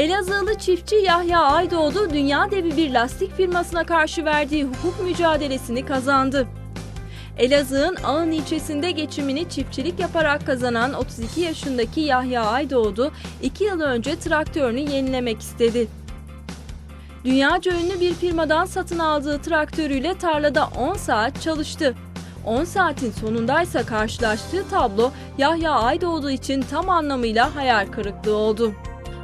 Elazığlı çiftçi Yahya Aydoğdu dünya devi bir lastik firmasına karşı verdiği hukuk mücadelesini kazandı. Elazığ'ın Ağın ilçesinde geçimini çiftçilik yaparak kazanan 32 yaşındaki Yahya Aydoğdu 2 yıl önce traktörünü yenilemek istedi. Dünyaca ünlü bir firmadan satın aldığı traktörüyle tarlada 10 saat çalıştı. 10 saatin sonundaysa karşılaştığı tablo Yahya Aydoğdu için tam anlamıyla hayal kırıklığı oldu.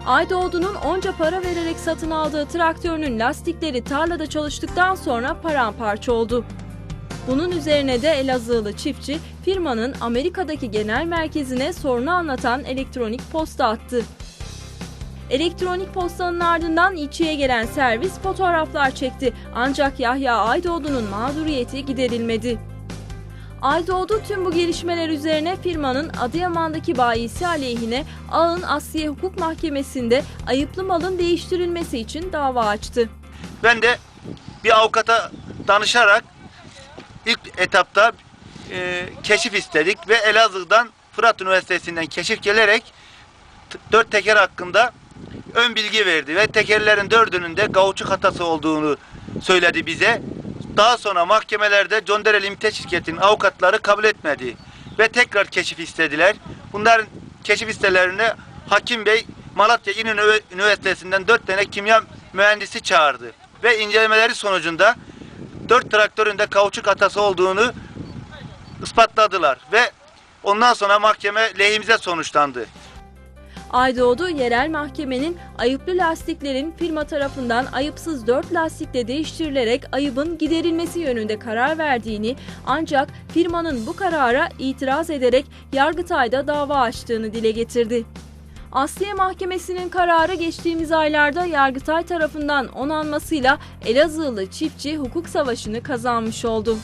Aydoğdu'nun onca para vererek satın aldığı traktörünün lastikleri tarlada çalıştıktan sonra paramparça oldu. Bunun üzerine de Elazığlı çiftçi firmanın Amerika'daki genel merkezine sorunu anlatan elektronik posta attı. Elektronik postanın ardından ilçeye gelen servis fotoğraflar çekti ancak Yahya Aydoğdu'nun mağduriyeti giderilmedi. Aydoğdu tüm bu gelişmeler üzerine firmanın Adıyaman'daki bayisi aleyhine Ağın Asliye Hukuk Mahkemesi'nde ayıplı malın değiştirilmesi için dava açtı. Ben de bir avukata danışarak ilk etapta e, keşif istedik ve Elazığ'dan Fırat Üniversitesi'nden keşif gelerek dört teker hakkında ön bilgi verdi ve tekerlerin dördünün de gauçuk hatası olduğunu söyledi bize. Daha sonra mahkemelerde Condere Limited şirketinin avukatları kabul etmedi ve tekrar keşif istediler. Bunların keşif istelerine Hakim Bey Malatya İnönü Üniversitesi'nden dört tane kimya mühendisi çağırdı ve incelemeleri sonucunda dört traktörün de kauçuk hatası olduğunu ispatladılar ve ondan sonra mahkeme lehimize sonuçlandı. Aydoğdu yerel mahkemenin ayıplı lastiklerin firma tarafından ayıpsız 4 lastikle değiştirilerek ayıbın giderilmesi yönünde karar verdiğini ancak firmanın bu karara itiraz ederek Yargıtay'da dava açtığını dile getirdi. Asliye Mahkemesi'nin kararı geçtiğimiz aylarda Yargıtay tarafından onanmasıyla Elazığlı çiftçi hukuk savaşını kazanmış oldu.